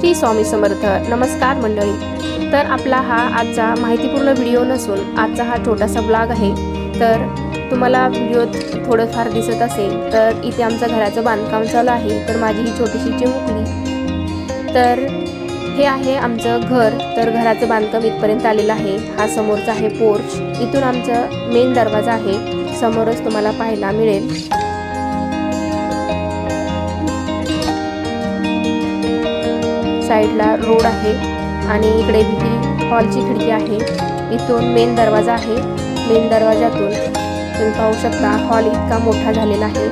श्री स्वामी समर्थ. नमस्कार मंडळी. तर आपला हा आजचा माहितीपूर्ण व्हिडिओ नसून आजचा हा छोटासा ब्लॉग आहे. तर तुम्हाला व्हिडिओ थोडंफार दिसत असेल तर इथे आमचं घराचं बांधकाम चालू आहे. तर माझी ही छोटीशी चिमुकली. तर हे आहे आमचं घर. तर घराचं बांधकाम इथपर्यंत आलेलं आहे. हा समोरचा आहे पोर्च. इथून आमचं मेन दरवाजा आहे. समोरच तुम्हाला पाहायला मिळेल. साईडला रोड आहे आणि इकडे ही हॉलची खिडकी आहे. इथून मेन दरवाजा आहे. मेन दरवाजातून तुम्ही पाहू शकता हॉल इतका मोठा झालेला आहे.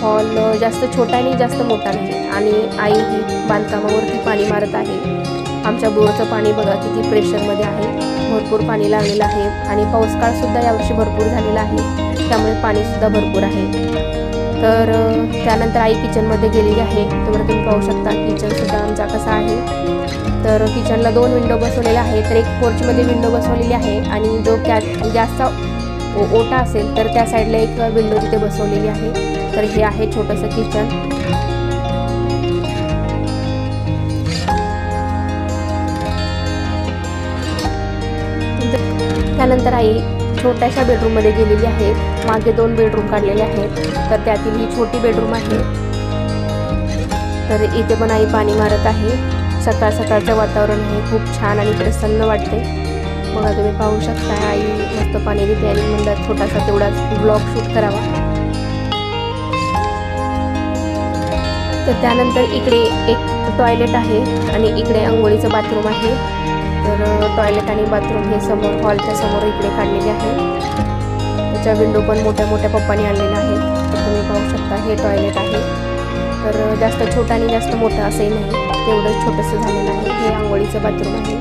हॉल जास्त छोटा नाही जास्त मोठा नाही. आणि आई ही बांधकामावरती पाणी मारत आहे. आमच्या बोरचं पाणी बघा किती प्रेशरमध्ये आहे. भरपूर पाणी लागलेलं आहे. आणि पाऊसकाळसुद्धा यावर्षी भरपूर झालेला आहे. त्यामुळे पाणीसुद्धा भरपूर आहे. तर त्यानंतर आई किचनमध्ये गेलेली आहे. तर तुम्ही पाहू शकता किचनसुद्धा आमचा कसा आहे. तर किचनला दोन विंडो बसवलेल्या आहेत. तर एक पोर्चमध्ये विंडो बसवलेली आहे आणि जो कॅ गॅसचा ओटा असेल तर त्या साईडला एक विंडो तिथे बसवलेली आहे. तर हे आहे छोटंसं किचन त्यानंतर आई छोट्याशा बेडरूममध्ये गेलेली आहे. मागे दोन बेडरूम काढलेले आहेत. तर त्यातील ही छोटी बेडरूम आहे. तर इथे पण आई पाणी मारत आहे. सकाळ सकाळचं वातावरण आहे. खूप छान आणि प्रसन्न वाटते. बघा तुम्ही पाहू शकता आई मस्त पाणी देते आणि म्हणतात छोटासा तेवढाच ब्लॉग शूट करावा. तर त्यानंतर इकडे एक टॉयलेट आहे आणि इकडे आंघोळीचं बाथरूम आहे. तर टॉयलेट आणि बाथरूम हे समोर हॉलच्या समोर इकडे काढलेले आहे. त्याच्या विंडो पण मोठ्या मोठ्या पप्पाने आणलेल्या आहेत. तर तुम्ही पाहू शकता हे टॉयलेट आहे. तर जास्त छोटं आणि जास्त मोठं असंही नाही. तेवढंच छोटंसं झालेलं आहे. हे आंघोळीचं बाथरूम आहे.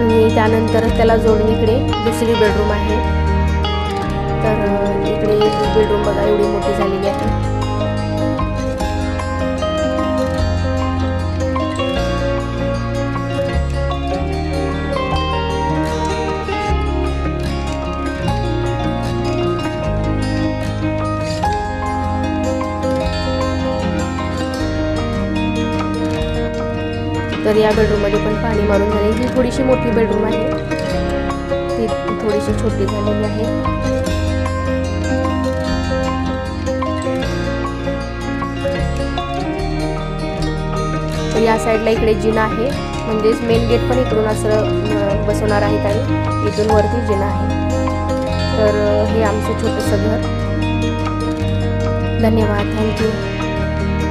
आणि त्यानंतर त्याला जोडणीकडे दुसरी बेडरूम आहे. तर इकडे बेडरूम बघा एवढी मोठी झालेली आहे. तर या बेडरूममध्ये पण पाणी मारून झाले. ही थोडीशी मोठी बेडरूम आहे. ती थोडीशी छोटी झालेली आहे. या साईडला इकडे जिना आहे. म्हणजेच मेन गेट पण इकडून असं बसवणार आहेत आणि इथून वरती जिना आहे. तर हे आमचं छोटंसं घर. धन्यवाद. थँक्यू